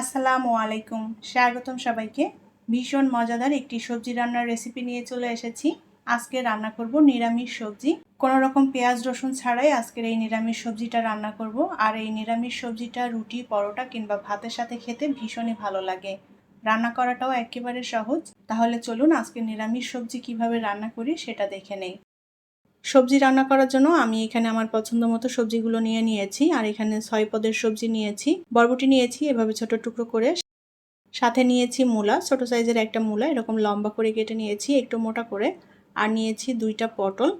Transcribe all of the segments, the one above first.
আসসালামু আলাইকুম। স্বাগতম সবাইকে। ভীষণ মজাদার একটি সবজি রান্নার রেসিপি নিয়ে চলে এসেছি। আজকে রান্না করব নিরামিষ সবজি। কোনো রকম পেঁয়াজ, রসুন ছাড়াই আজকের এই নিরামিষ সবজিটা রান্না করব। আর এই নিরামিষ সবজিটা, রুটি, পরোটা কিংবা ভাতের সাথে খেতে ভীষণই ভালো লাগে। রান্না করাটাও একেবারে সহজ। তাহলে চলুন আজকে নিরামিষ সবজি কীভাবে রান্না করি সেটা দেখে নেই। সবজি রান্না করার জন্য আমি এখানে আমার পছন্দ মতো সবজিগুলো নিয়ে নিয়েছি, আর এখানে ছয় পদের সবজি নিয়েছি। বরবটি নিয়েছি, এভাবে ছোট টুকরো করে। সাথে নিয়েছি মূলা, ছোট সাইজের একটা মূলা, এরকম লম্বা করে কেটে নিয়েছি, একটু মোটা করে। আর নিয়েছি দুইটা পটল,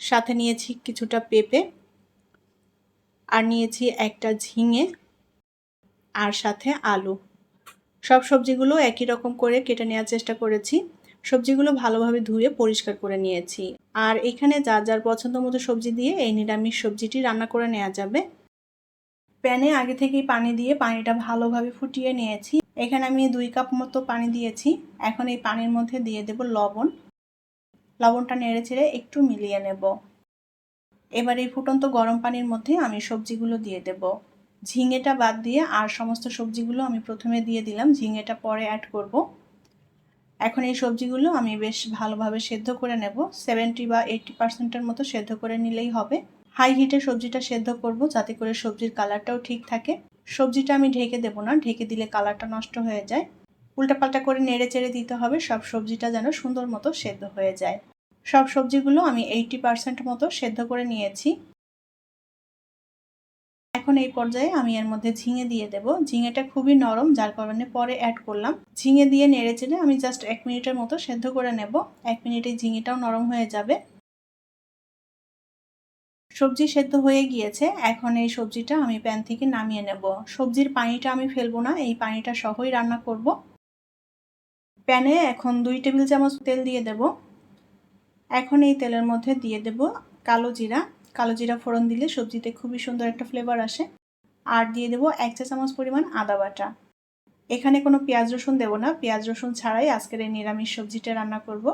সাথে নিয়েছি কিছুটা পেঁপে। আর নিয়েছি একটা ঝিঙে, আর সাথে আলু। সব সবজিগুলো একই রকম করে কেটে নেওয়ার চেষ্টা করেছি। সবজিগুলো ভালোভাবে ধুয়ে পরিষ্কার করে নিয়েছি। আর এখানে যার যার পছন্দ মতো সবজি দিয়ে এই নিরামিষ সবজিটি রান্না করে নেওয়া যাবে। প্যানে আগে থেকেই পানি দিয়ে পানিটা ভালোভাবে ফুটিয়ে নিয়েছি। এখানে আমি দুই কাপ মতো পানি দিয়েছি। এখন এই পানির মধ্যে দিয়ে দেব লবণ। লবণটা নেড়ে চেড়ে একটু মিলিয়ে নেব। এবার এই ফুটন্ত গরম পানির মধ্যে আমি সবজিগুলো দিয়ে দেব। ঝিঙেটা বাদ দিয়ে আর সমস্ত সবজিগুলো আমি প্রথমে দিয়ে দিলাম। ঝিঙেটা পরে অ্যাড করব। এখন এই সবজিগুলো আমি বেশ ভালোভাবে সেদ্ধ করে নেব। সেভেন্টি বা এইটটি পার্সেন্টের মতো সেদ্ধ করে নিলেই হবে। হাই হিটে সবজিটা সেদ্ধ করব যাতে করে সবজির কালারটাও ঠিক থাকে। সবজিটা আমি ঢেকে দেব না, ঢেকে দিলে কালারটা নষ্ট হয়ে যায়। উল্টাপাল্টা করে নেড়ে চেড়ে দিতে হবে, সব সবজিটা যেন সুন্দর মতো সেদ্ধ হয়ে যায়। সব সবজিগুলো আমি এইটটি পার্সেন্ট মতো সেদ্ধ করে নিয়েছি। এখন এই পর্যায়ে আমি এর মধ্যে ঝিঙে দিয়ে দেব। ঝিঙেটা খুবই নরম, যার কারণে পরে অ্যাড করলাম। ঝিঙে দিয়ে নেড়ে চেড়ে আমি জাস্ট এক মিনিটের মতো সেদ্ধ করে নেব। এক মিনিটে ঝিঙেটাও নরম হয়ে যাবে। সবজি সেদ্ধ হয়ে গিয়েছে। এখন এই সবজিটা আমি প্যান থেকে নামিয়ে নেব। সবজির পানিটা আমি ফেলব না, এই পানিটা সহই রান্না করব। প্যানে এখন দুই টেবিল চামচ তেল দিয়ে দেব। এখন এই তেলের মধ্যে দিয়ে দেব কালো জিরা। কালো জিরা ফোড়ন দিলে সবজিতে খুবই সুন্দর একটা ফ্লেভার আসে। আর দিয়ে দেবো এক চা চামচ পরিমাণ আদা বাটা। এখানে কোনো পেঁয়াজ রসুন দেবো না। পেঁয়াজ রসুন ছাড়াই আজকের এই নিরামিষ সবজিটা রান্না করব।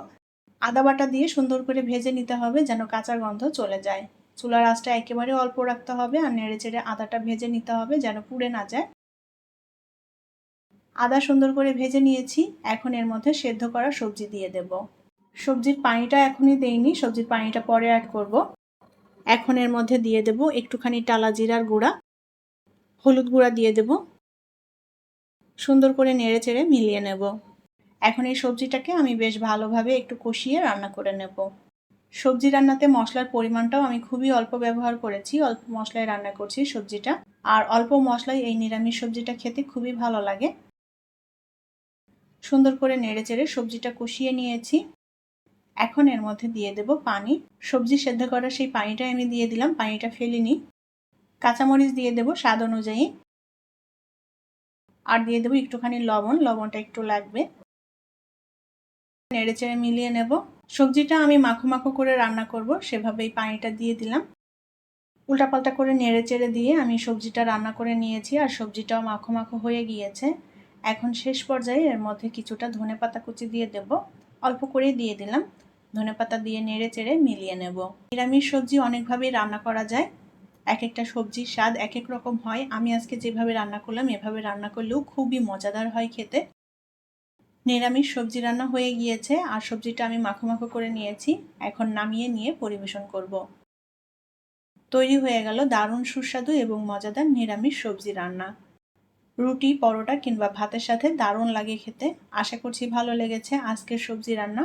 আদা বাটা দিয়ে সুন্দর করে ভেজে নিতে হবে যেন কাঁচা গন্ধ চলে যায়। চুলার আঁচটা একেবারে অল্প রাখতে হবে আর নেড়ে চেড়ে আদাটা ভেজে নিতে হবে যেন পুড়ে না যায়। আদা সুন্দর করে ভেজে নিয়েছি। এখন এর মধ্যে সেদ্ধ করা সবজি দিয়ে দেব। সবজির পানিটা এখনই দেইনি। সবজির পানিটা পরে অ্যাড করব। এখন এর মধ্যে দিয়ে দেব একটুখানি টালা জিরার গুঁড়া, হলুদ গুঁড়া দিয়ে দেব। সুন্দর করে নেড়ে চেড়ে মিলিয়ে নেব। এখন এই সবজিটাকে আমি বেশ ভালোভাবে একটু কষিয়ে রান্না করে নেব। সবজি রান্নাতে মশলার পরিমাণটাও আমি খুবই অল্প ব্যবহার করেছি, অল্প মশলায় রান্না করছি সবজিটা। আর অল্প মশলায় এই নিরামিষ সবজিটা খেতে খুবই ভালো লাগে। সুন্দর করে নেড়ে চেড়ে সবজিটা কষিয়ে নিয়েছি। এখন এর মধ্যে দিয়ে দেব পানি। সবজি সেদ্ধ করা সেই পানিটাই আমি দিয়ে দিলাম, পানিটা ফেলিনি কাঁচামরিচ দিয়ে দেব স্বাদ অনুযায়ী। আর দিয়ে দেবো একটুখানি লবণ, লবণটা একটু লাগবে। নেড়ে চেড়ে মিলিয়ে নেব। সবজিটা আমি মাখো মাখো করে রান্না করব, সেভাবেই পানিটা দিয়ে দিলাম। উল্টাপাল্টা করে নেড়ে চেড়ে দিয়ে আমি সবজিটা রান্না করে নিয়েছি আর সবজিটাও মাখো মাখো হয়ে গিয়েছে। এখন শেষ পর্যায়ে এর মধ্যে কিছুটা ধনে পাতা কুচি দিয়ে দেব। অল্প করে দিয়ে দিলাম। ধনে পাতা দিয়ে নেড়ে চেড়ে মিলিয়ে নেব। নিরামিষ সবজি অনেকভাবেই রান্না করা যায়। এক একটা সবজির স্বাদ এক এক রকম হয়। আমি আজকে যেভাবে রান্না করলাম, এভাবে রান্না করলেও খুবই মজাদার হয় খেতে। নিরামিষ সবজি রান্না হয়ে গিয়েছে আর সবজিটা আমি মাখো মাখো করে নিয়েছি। এখন নামিয়ে নিয়ে পরিবেশন করব। তৈরি হয়ে গেল দারুণ সুস্বাদু এবং মজাদার নিরামিষ সবজি রান্না। রুটি, পরোটা কিংবা ভাতের সাথে দারুণ লাগে খেতে। আশা করছি ভালো লেগেছে আজকের সবজি রান্না।